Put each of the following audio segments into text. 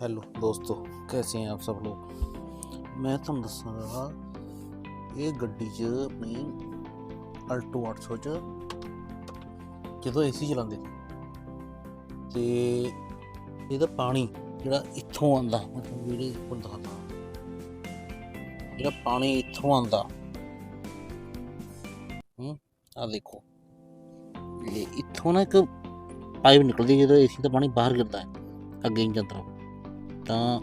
Hello दोस्तों कैसे हैं आप सब लोग मैं ਤੁਹਾਨੂੰ ਦੱਸਾਂਗਾ ਇਹ ਗੱਡੀ 'ਚ ਆਪਣੀ ਅਲਟੋ 800 'ਚ ਜਦੋਂ ਏਸੀ ਚਲਾਉਂਦੇ ਸੀ ਤੇ ਇਹਦਾ ਪਾਣੀ ਜਿਹੜਾ ਇੱਥੋਂ ਆਉਂਦਾ ਮਤਲਬ ਜਿਹੜੇ ਉੱਪਰ ਦਿਖਾਤਾ ਜਿਹੜਾ ਪਾਣੀ ਇੱਥੋਂ ਆਉਂਦਾ ਹੂੰ ਆ ਦੇਖੋ ਇਹ ਇੱਥੋਂ ਨਾ ਇੱਕ ਪਾਈਪ ਨਿਕਲਦੀ ਜਦੋਂ ਏਸੀ ਦਾ ਪਾਣੀ ਬਾਹਰ ਗਿਰਦਾ ਹੈ ਅੱਗੇ ਇੰਜਨ ਤਰ੍ਹਾਂ ਤਾਂ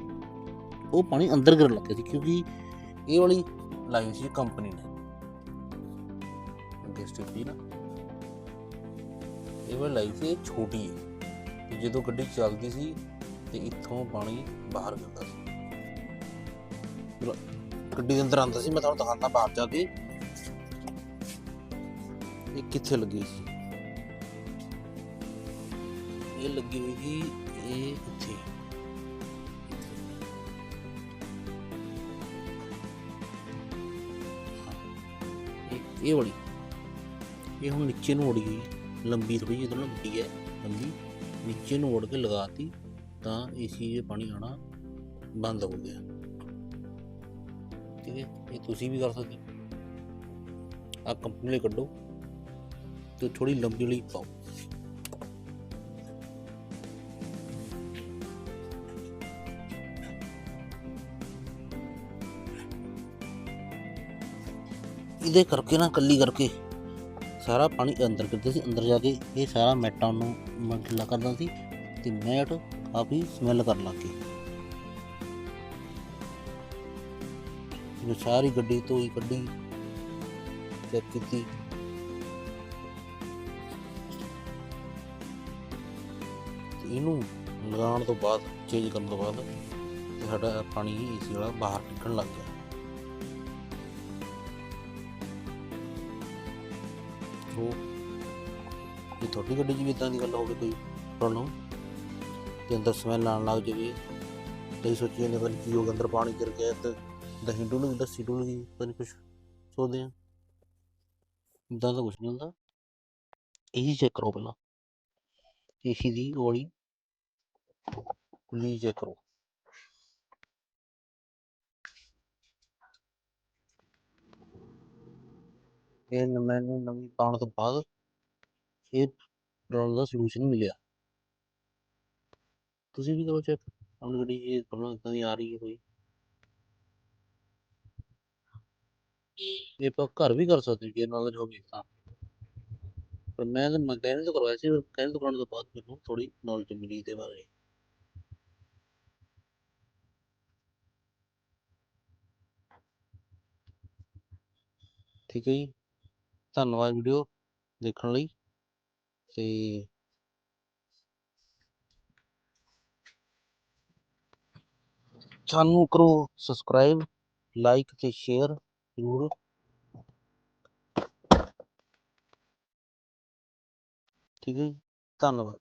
ਉਹ ਪਾਣੀ ਅੰਦਰ ਗਿਰਨ ਲੱਗਿਆ ਸੀ, ਕਿਉਂਕਿ ਇਹ ਵਾਲੀ ਲਾਈ ਸੀ, ਕੰਪਨੀ ਨੇ। ਅੱਗੇ ਸਟਿਪ ਦੀ ਨਾ। ਇਹ ਵਾਲੀ ਲਾਈ ਸੀ ਛੋਟੀ ਹੈ। ਤੇ ਜਦੋਂ ਗੱਡੀ ਚੱਲਦੀ ਸੀ, ਤੇ ਇੱਥੋਂ ਪਾਣੀ ਬਾਹਰ ਗਿਰਦਾ ਸੀ। ਗੱਡੀ ਦੇ ਅੰਦਰ ਆਉਂਦਾ ਸੀ, ਮੈਂ ਤੁਹਾਨੂੰ ਦਿਖਾਉਂਦਾ ਬਾਹਰ ਜਾ ਕੇ। ਇਹ ਕਿੱਥੇ ਲੱਗੀ ਸੀ? ਇਹ ਲੱਗੀ ਹੋਈ ਸੀ, ਇਹ ਇੱਥੇ। ਇਹ ਵਾਲੀ। ਇਹ ਹੁਣ ਨੀਚੇ ਨੂੰ ਉੜ ਗਈ। ਲੰਬੀ ਥੋੜੀ ਜਿਹੀ ਨਾ ਵੱਡੀ ਹੈ। ਲੰਬੀ। ਨੀਚੇ ਨੂੰ ਉੜ ਕੇ ਲਗਾਤੀ, ਤਾਂ ਏਸੀ 'ਚ ਪਾਣੀ ਆਣਾ ਬੰਦ ਹੋ ਗਿਆ। ਠੀਕ ਹੈ? ਇਹ ਤੁਸੀਂ ਵੀ ਕਰ ਸਕਦੇ ਆ ਕੰਪਨੀ ਲਈ ਕੱਢੋ ਤੇ ਥੋੜੀ ਲੰਬੀ ਵਾਲੀ ਪਾਓ। ਇਹਦੇ ਕਰਕੇ ਨਾ ਕੱਲੀ ਕਰਕੇ ਸਾਰਾ ਪਾਣੀ ਅੰਦਰ ਗਿਰਦਾ ਸੀ, ਅੰਦਰ ਜਾ ਕੇ ਇਹ ਸਾਰਾ ਮੈਟਾਂ ਨੂੰ ਮਟਲਾ ਕਰਦਾ ਸੀ ਤੇ ਮੈਟ ਆਪ ਹੀ ਸਮੈਲ ਕਰਨ ਲੱਗ ਗਈ। ਇਹ ਸਾਰੀ ਗੱਡੀ ਤੋਂ ਹੀ ਕੱਢੀ ਚੈੱਕ ਕੀਤੀ। ਇਹਨੂੰ ਲਗਾਉਣ ਤੋਂ ਬਾਅਦ ਚੇਂਜ ਕਰਨ ਤੋਂ ਬਾਅਦ ਸਾਡਾ ਪਾਣੀ ਏਸੀ ਵਾਲਾ ਬਾਹਰ ਨਿਕਲਣ ਲੱਗ ਗਿਆ। ਉਹ ਇਹ ਤੁਹਾਡੀ ਗੱਡੀ 'ਚ ਵੀ ਇਦਾਂ ਦੀ ਗੱਲ ਹੋਵੇ ਕੋਈ ਪ੍ਰੋਬਲਮ ਤੇ ਅੰਦਰ ਸਮੈਲ ਆਉਣ ਲੱਗ ਜਾਵੇ ਕਈ ਸੋਚੀ ਜਾਂਦੇ ਪਤਾ ਕੀ ਹੋ ਗਿਆ, ਅੰਦਰ ਪਾਣੀ ਗਿਰ ਗਿਆ, ਤੇ ਦਹੀਂ ਡੁੱਲ ਗਈ, ਲੱਸੀ ਡੁੱਲ ਗਈ, ਪਤਾ ਨਹੀਂ ਕੁਛ ਸੋਚਦੇ ਆ ਇਦਾਂ ਦਾ ਕੁਛ ਨਹੀਂ ਹੁੰਦਾ। ਇਹੀ ਚੈੱਕ ਕਰੋ ਪਹਿਲਾਂ। ਏਸੀ ਦੀ ਗੋਲੀ ਕੁੱਲੀ ਚੈੱਕ ਕਰੋ। ਇਹ ਮੈਨੂੰ ਨਵੀਂ ਪਾਉਣ ਤੋਂ ਬਾਅਦ ਇਹ ਪ੍ਰੋਬਲਮ ਦਾ ਸੋਲੂਸ਼ਨ ਮਿਲਿਆ। ਤੁਸੀਂ ਵੀ ਕਰੋ ਚੈੱਕ ਆਪਣੀ ਗੱਡੀ ਇਹ ਪ੍ਰੋਬਲਮ ਇਦਾਂ ਦੀ ਆ ਰਹੀ ਹੈ ਕੋਈ। ਇਹ ਆਪਾਂ ਘਰ ਵੀ ਕਰ ਸਕਦੇ ਜੇ ਨੌਲੇਜ ਹੋਵੇ ਤਾਂ। ਪਰ ਮੈਂ ਤਾਂ ਮੈਂ ਤੋਂ ਕਰਵਾਇਆ ਸੀ ਕਹਿੰਦੇ ਤੋਂ ਕਰਾਉਣ ਤੋਂ ਬਾਅਦ ਮੈਨੂੰ ਥੋੜੀ ਨੌਲੇਜ ਮਿਲੀ ਇਹਦੇ ਬਾਰੇ। ਠੀਕ ਹੈ ਜੀ। ਧੰਨਵਾਦ ਵੀਡੀਓ ਦੇਖਣ ਲਈ। ਤੇ ਸਾਨੂੰ ਕਰੋ ਸਬਸਕ੍ਰਾਈਬ ਲਾਈਕ ਤੇ ਸ਼ੇਅਰ ਜ਼ਰੂਰ। ਠੀਕ ਹੈ ਜੀ, ਧੰਨਵਾਦ।